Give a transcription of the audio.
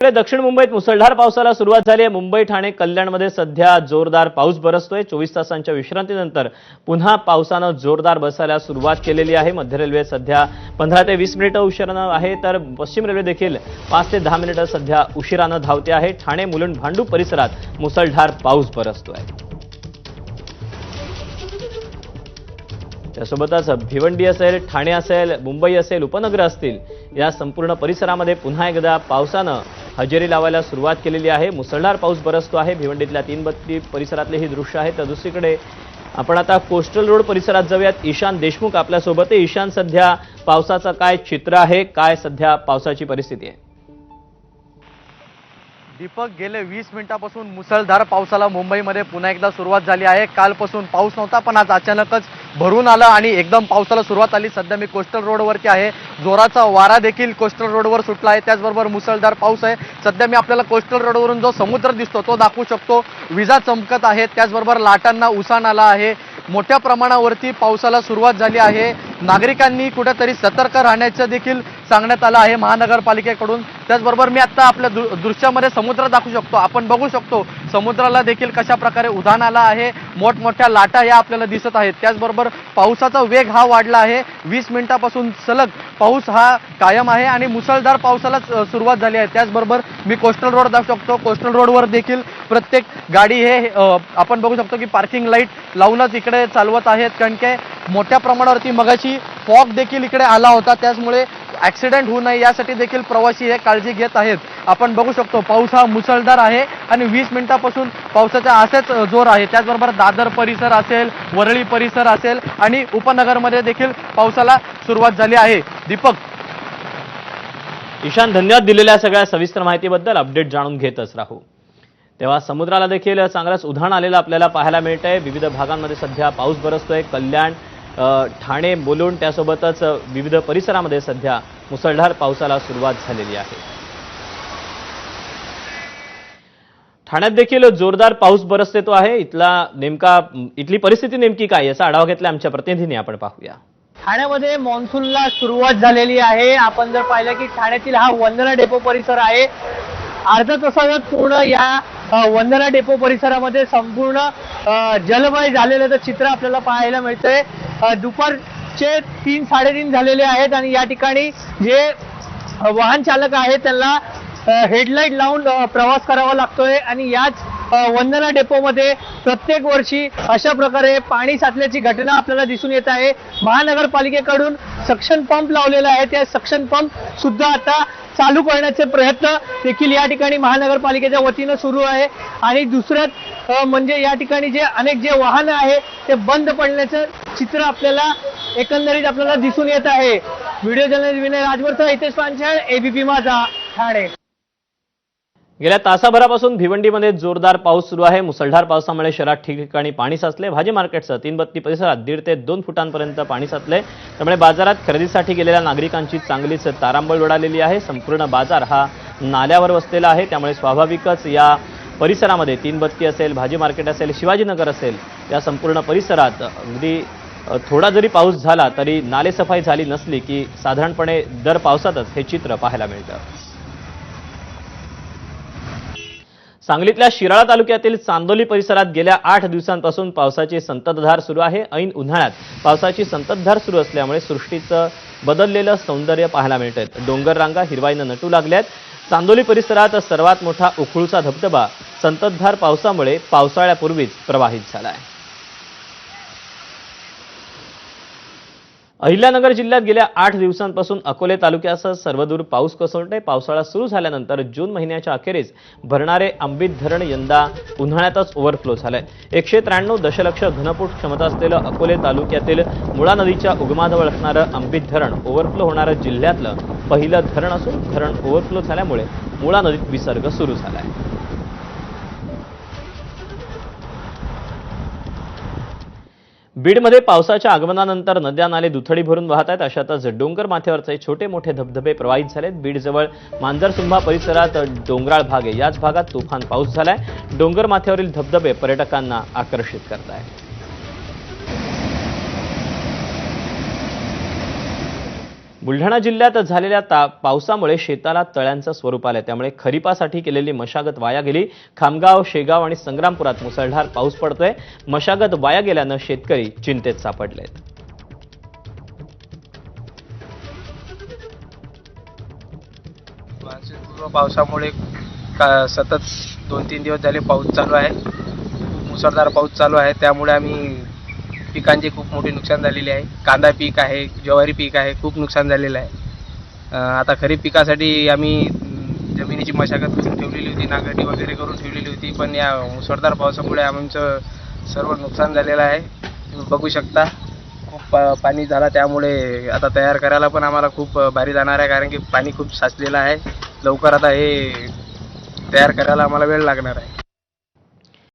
इकडे दक्षिण मुंबईत मुसळधार पावसाला सुरुवात झाली आहे. मुंबई ठाणे कल्याणमध्ये सध्या जोरदार पाऊस बरसतोय. चोवीस तासांच्या विश्रांतीनंतर पुन्हा पावसानं जोरदार बसायला सुरुवात केलेली आहे. मध्य रेल्वे सध्या पंधरा ते वीस मिनिटं उशिरानं आहे तर पश्चिम रेल्वे देखील पाच ते दहा मिनिटं सध्या उशिरानं धावते आहे. ठाणे मुलुंड भांडू परिसरात मुसळधार पाऊस बरसतोय. त्यासोबतच भिवंडी असेल ठाणे असेल मुंबई असेल उपनगर असतील या संपूर्ण परिसरामध्ये पुन्हा एकदा पावसानं हजेरी लावायला सुरुवात केलेली आहे. मुसळधार पाऊस बरसतो आहे. भिवंडीतल्या तीन बत्ती परिसरातले ही दृश्य आहे. तर दुसरीकडे आपण आता कोस्टल रोड परिसरात जाऊयात. ईशान देशमुख आपल्यासोबत आहे. ईशान सध्या पावसाचं काय चित्र आहे? काय सध्या पावसाची परिस्थिती आहे? दीपक गेले वीस मिनिटापासून मुसळधार पावसाला मुंबईमध्ये पुन्हा एकदा सुरुवात झाली आहे. कालपासून पाऊस नव्हता पण आज अचानकच भरून आलं आणि एकदम पावसाला सुरुवात आली. सध्या मी कोस्टल रोडवरती आहे. जोराचा वारा देखील कोस्टल रोडवर सुटला आहे. त्याचबरोबर मुसळधार पाऊस आहे. सध्या मी आपल्याला कोस्टल रोडवरून जो समुद्र दिसतो तो दाखवू शकतो. विजा चमकत आहेत त्याचबरोबर लाटांना उसाण आला आहे. मोठ्या प्रमाणावरती पावसाला सुरुवात झाली आहे. नागरिकांनी कुठेतरी सतर्क राहण्याचं देखील सांगण्यात आलं आहे महानगरपालिकेकडून. त्याचबरोबर मी आता आपल्या दृ- दृश्यामध्ये समुद्र दाखवू शकतो. आपण बघू शकतो समुद्राला देखील कशा प्रकारे उधाण आलं आहे. मोठमोठ्या लाटा या आपल्याला दिसत आहेत. त्याचबरोबर पावसाचा वेग हा वाढला आहे. वीस मिनिटापासून सलग पाऊस हा कायम आहे आणि मुसळधार पावसाला सुरुवात झाली आहे. त्याचबरोबर मी कोस्टल रोड दाखवू शकतो. कोस्टल रोडवर देखील प्रत्येक गाडी हे आपण बघू शकतो की पार्किंग लाइट लावूनच इकडे चालवत आहेत. कारण की मोठ्या प्रमाणावरती मगाशी फॉग देखील इकडे आला होता. त्याचमुळे ॲक्सिडेंट होऊ नये यासाठी देखील प्रवासी हे काळजी घेत आहेत. आपण बघू शकतो पाऊस हा मुसळधार आहे आणि वीस मिनिटापासून पावसाचा असेच जोर आहे. त्याचबरोबर दादर परिसर असेल वरळी परिसर असेल आणि उपनगरमध्ये देखील पावसाला सुरुवात झाली आहे. दीपक. ईशान धन्यवाद दिलेल्या सगळ्या सविस्तर माहितीबद्दल. अपडेट जाणून घेतच राहू. तेव्हा समुद्राला देखील चांगलंच उधाण आलेलं आपल्याला पाहायला मिळत आहे विविध भागांमध्ये सध्या पाऊस बरसतोय. कल्याण ठाणे मुलुंड त्यासोबतच विविध परिसरामध्ये सध्या मुसळधार पावसाला सुरुवात झालेली आहे. ठाण्यात देखील जोरदार पाऊस बरसतो आहे. इथला नेमका इथली परिस्थिती नेमकी काय याचा आढावा घेतला आमच्या प्रतिनिधीने. आपण पाहूया. ठाण्यामध्ये मान्सूनला सुरुवात झालेली आहे. आपण जर पाहिलं की ठाण्यातील हा वंदना डेपो परिसर आहे. अर्धा तासात पूर्ण या वंदना डेपो परिसरामध्ये संपूर्ण जलमय झालेलं चित्र आपल्याला पाहायला मिळतंय. दुपारचे तीन साडेतीन झालेले आहेत आणि या ठिकाणी जे वाहन चालक आहेत त्यांना हेडलाईट लावून प्रवास करावा लागतोय आणि याच वंदना डेपोमध्ये प्रत्येक वर्षी अशा प्रकारे पाणी साचल्याची घटना आपल्याला दिसून येत आहे. महानगरपालिकेकडून सक्शन पंप लावलेला आहे. त्या सक्शन पंप सुद्धा आता चालू करण्याचे प्रयत्न देखील या ठिकाणी महानगरपालिकेच्या वतीनं सुरू आहे. आणि दुसऱ्यात म्हणजे या ठिकाणी जे अनेक जे वाहनं आहे ते बंद पडण्याचं चित्र आपल्याला एकंदरीत आपल्याला दिसून येत आहे. व्हिडिओ जर्नलिस्ट विनय राजवरचा हितेश पांचाळ एबीपी माझा ठाणे. गेल्या तासाभरापासून भिवंडीमध्ये जोरदार पाऊस सुरू आहे. मुसळधार पावसामुळे शहरात ठिकठिकाणी पाणी साचले. भाजी मार्केटचं तीन बत्ती परिसरात दीड ते दोन फुटांपर्यंत पाणी साचले. त्यामुळे बाजारात खरेदीसाठी गेलेल्या नागरिकांची चांगलीच तारांबळ उडालेली आहे. संपूर्ण बाजार हा नाल्यावर वसलेला आहे. त्यामुळे स्वाभाविकच या परिसरामध्ये तीन बत्ती असेल भाजी मार्केट असेल शिवाजीनगर असेल या संपूर्ण परिसरात अगदी थोडा जरी पाऊस झाला तरी नालेसफाई झाली नसली की साधारणपणे दर पावसातच हे चित्र पाहायला मिळतं. सांगलीतल्या शिराळा तालुक्यातील चांदोली परिसरात गेल्या आठ दिवसांपासून पावसाची संततधार सुरू आहे. ऐन उन्हाळ्यात पावसाची संततधार सुरू असल्यामुळे सृष्टीचं बदललेलं सौंदर्य पाहायला मिळतंय. डोंगर रांगा हिरवाईनं नटू लागल्यात. चांदोली परिसरात सर्वात मोठा उखळूचा धबधबा संततधार पावसामुळे पावसाळ्यापूर्वीच प्रवाहित झाला आहे अहिल्यानगर जिल्ह्यात गेल्या आठ दिवसांपासून अकोले तालुक्यासह सर्वदूर पाऊस कोसळतोय. पावसाळा सुरू झाल्यानंतर जून महिन्याच्या अखेरीस भरणारे आंबीत धरण यंदा उन्हाळ्यातच ओव्हरफ्लो झालंय. एकशे त्र्याण्णव दशलक्ष घनफूट क्षमता असलेलं अकोले तालुक्यातील मुळा नदीच्या उगमाजवळ असणारं आंबीत धरण ओव्हरफ्लो होणारं जिल्ह्यातलं पहिलं धरण असून धरण ओव्हरफ्लो झाल्यामुळे मुळा नदीत विसर्ग सुरू झाला आहे बीडमध्ये पावसाच्या आगमनानंतर नद्या नाले दुथडी भरून वाहत आहेत अशातच डोंगर माथ्यावरचे छोटे मोठे धबधबे प्रवाहित झालेत. बीडजवळ मांजरसुंभा परिसरात डोंगराळ भाग आहे. याच भागात तुफान पाऊस झालाय. डोंगर माथ्यावरील धबधबे पर्यटकांना आकर्षित करत आहेत बुलढाणा जिल्ह्यात झालेल्या ता पावसामुळे शेताला तळ्यांचं स्वरूप आलं त्यामुळे खरीपासाठी केलेली मशागत वाया गेली. खामगाव शेगाव आणि संग्रामपुरात मुसळधार पाऊस पडतोय. मशागत वाया गेल्यानं शेतकरी चिंतेत सापडलेत. पूर्व पावसामुळे का सतत दोन तीन दिवस झाले पाऊस चालू आहे. मुसळधार पाऊस चालू आहे. त्यामुळे आम्ही पिकांचे खूप मोठे नुकसान झालेले आहे. कांदा पीक आहे ज्वारी पीक आहे खूप नुकसान झालेलं आहे. आता खरीप पिकासाठी आम्ही जमिनीची मशागत करून ठेवलेली होती नांगरणी वगैरे करून ठेवलेली होती पण या मुसळधार पावसामुळे आमचं सर्व नुकसान झालेलं आहे. तुम्ही बघू शकता खूप पाणी झाला त्यामुळे आता तयार करायला पण आम्हाला खूप भारी जाणार आहे कारण की पाणी खूप साचलेलं आहे. लवकर आता हे तयार करायला आम्हाला वेळ लागणार आहे.